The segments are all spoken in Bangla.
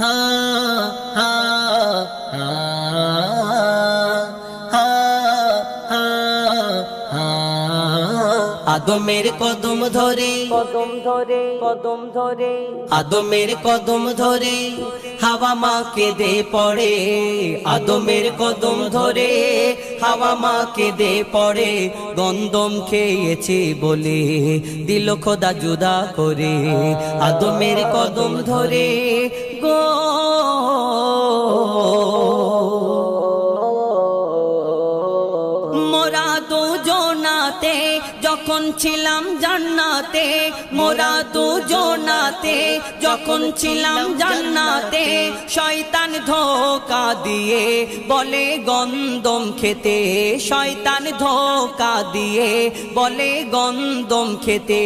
হা হা আদমের কদম ধরে কদম ধরে কদম ধরে। আদমের কদম ধরে হাওয়া মা কেঁদে পড়ে। আদমের কদম ধরে হাওয়া মা কেঁদে পড়ে। গন্দম খেয়েছে বলে দিল খোদা জুদা করে। আদমের কদম ধরে গো দুজনাতে যখন ছিলাম জান্নাতে মোরা দুজনাতে যখন ছিলাম জান্নাতে শয়তান ধোকা দিয়ে, বলে গন্দম খেতে। শয়তান ধোকা দিয়ে, বলে গন্দম খেতে।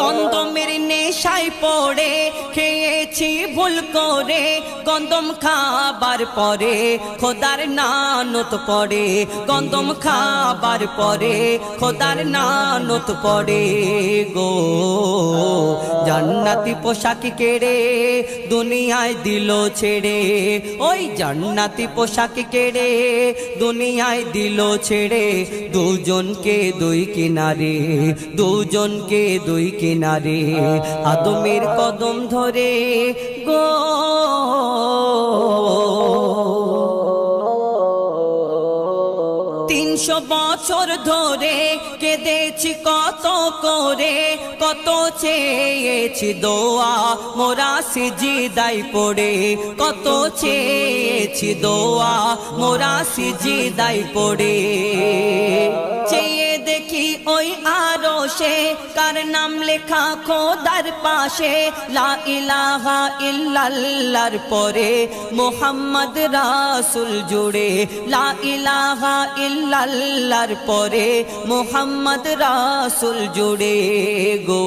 গন্দমের নেশায় পড়ে, খেয়েছি ভুল করে। গন্দম খাবার পরে, খোদার নানত পড়ে গন্দম খাবার পরে, খোদার নানত পড়ে গো। জান্নাতি পোশাক কেড়ে দুনিয়ায় দিল ছেড়ে, ওই জান্নাতি পোশাক কেড়ে দুনিয়ায় দিল ছেড়ে। দুজনকে দুই কিনারে, দুজনকে দুই কিনারে, আদমের কদম ধরে গো তিনশো বছর ধরে কেঁদেছি, কত করে, কত চেয়েছি দোয়া। মোরা সিজিদাই পড়ে, কত চেয়েছি দোয়া। মোরা সিজিদাই পড়ে। চেয়ে দেখি ওই আরও সে কার নাম লেখা খোদার পাশে, লা ইলাহা পরে, মোহাম্মদ রাসুল জুড়ে, লা ইলাহা ইল্লাল্লাহর পরে, মোহাম্মদ রাসুল জুড়ে গো।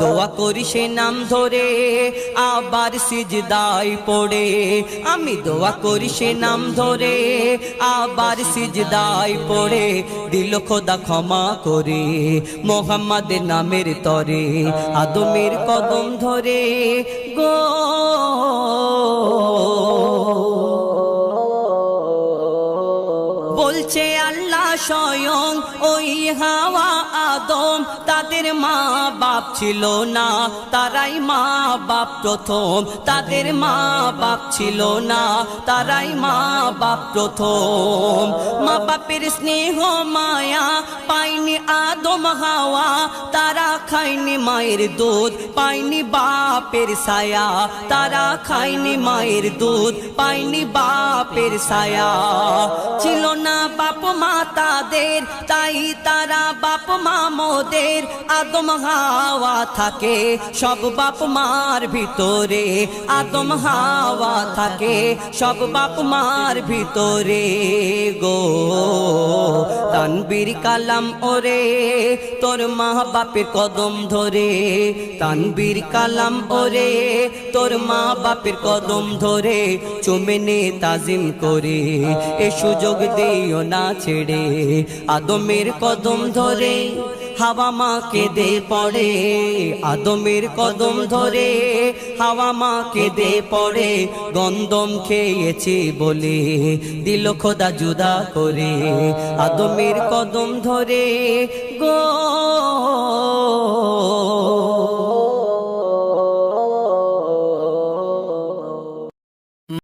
দোয়া করি সে নাম ধরে, আবার সিজদাই পড়ে। আমি দোয়া করি সে নাম ধরে, আবার সিজদাই পড়ে। দিল খোদা ক্ষমা করে মোহাম্মদ নামের তরে আদমের কদম ধরে গো। বলছে আল্লাহ স্বয়ং ওই হাওয়া আদম, তাদের মা বাপ ছিল না। তারাই মা বাপ প্রথম। তাদের মা বাপ ছিল না। তারাই মা বাপ প্রথম। মা বাপের স্নেহ, মায়া পাইনি আদম, হাওয়া। তারা খাইনি মায়ের দুধ পাইনি বাপের ছায়া। তারা খাইনি মায়ের দুধ পাইনি বাপের ছায়া। ছিল না বাপ মা তাদের, তাই তারা বাপ মা মোদের আদম হাওয়া থাকে, সব বাপ মার ভিতরে। আদম হাওয়া থাকে, সব বাপ মার ভিতরে গো। তানবীর কালাম ওরে, তোর মা বাপের কদম ধরে। তানবীর কালাম ওরে, তোর মা বাপের কদম ধরে। চুমেনে তাজিম করে, এ সুযোগ দিও না ছেড়ে। আদমের কদম ধরে। হাওয়া মা কেঁদে পড়ে আদমের কদম ধরে। হাওয়া মা কেঁদে পড়ে, গন্দম খেয়েছে বলে দিল খোদা জুদা করে। আদমের কদম ধরে, গো